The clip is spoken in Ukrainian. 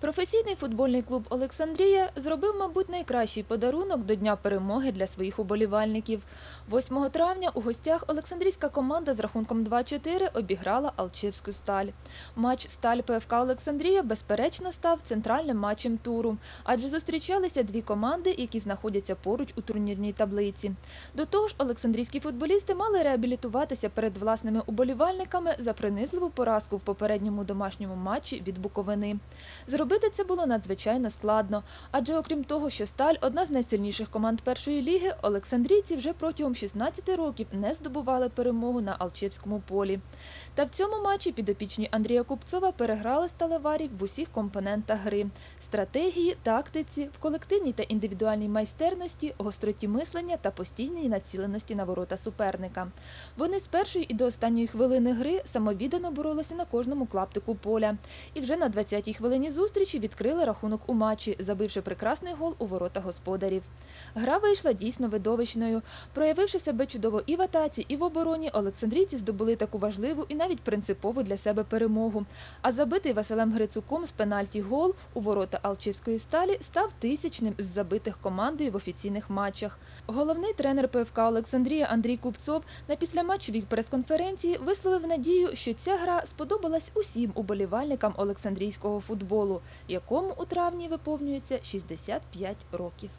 Професійний футбольний клуб Олександрія зробив, мабуть, найкращий подарунок до Дня перемоги для своїх уболівальників. 8 травня у гостях Олександрійська команда з рахунком 2-4 обіграла Алчевську сталь. Матч сталь ПФК Олександрія безперечно став центральним матчем туру, адже зустрічалися дві команди, які знаходяться поруч у турнірній таблиці. До того ж, олександрійські футболісти мали реабілітуватися перед власними уболівальниками за принизливу поразку в попередньому домашньому матчі від Буковини. Зробити це було надзвичайно складно, адже окрім того, що Сталь одна з найсильніших команд першої ліги, Олександрійці вже протягом 16 років не здобували перемогу на Алчевському полі. Та в цьому матчі підопічні Андрія Купцова переграли сталеварів в усіх компонентах гри стратегії, тактиці, в колективній та індивідуальній майстерності, гостроті мислення та постійній націленості на ворота суперника. Вони з першої і до останньої хвилини гри самовіддано боролися на кожному клаптику поля. І вже на 20-й хвилині зустрічі відкрили рахунок у матчі, забивши прекрасний гол у ворота господарів. Гра вийшла дійсно видовищною. Проявивши себе чудово і в атаці, і в обороні, олександрійці здобули таку важливу і навіть принципову для себе перемогу. А забитий Василем Грицуком з пенальті гол у ворота Алчівської сталі став тисячним з забитих командою в офіційних матчах. Головний тренер ПФК Олександрія Андрій Купцов на післяматчевій прес-конференції висловив надію, що ця гра сподобалась усім уболівальникам олександрійського футболу, якому у травні виповнюється 65 років.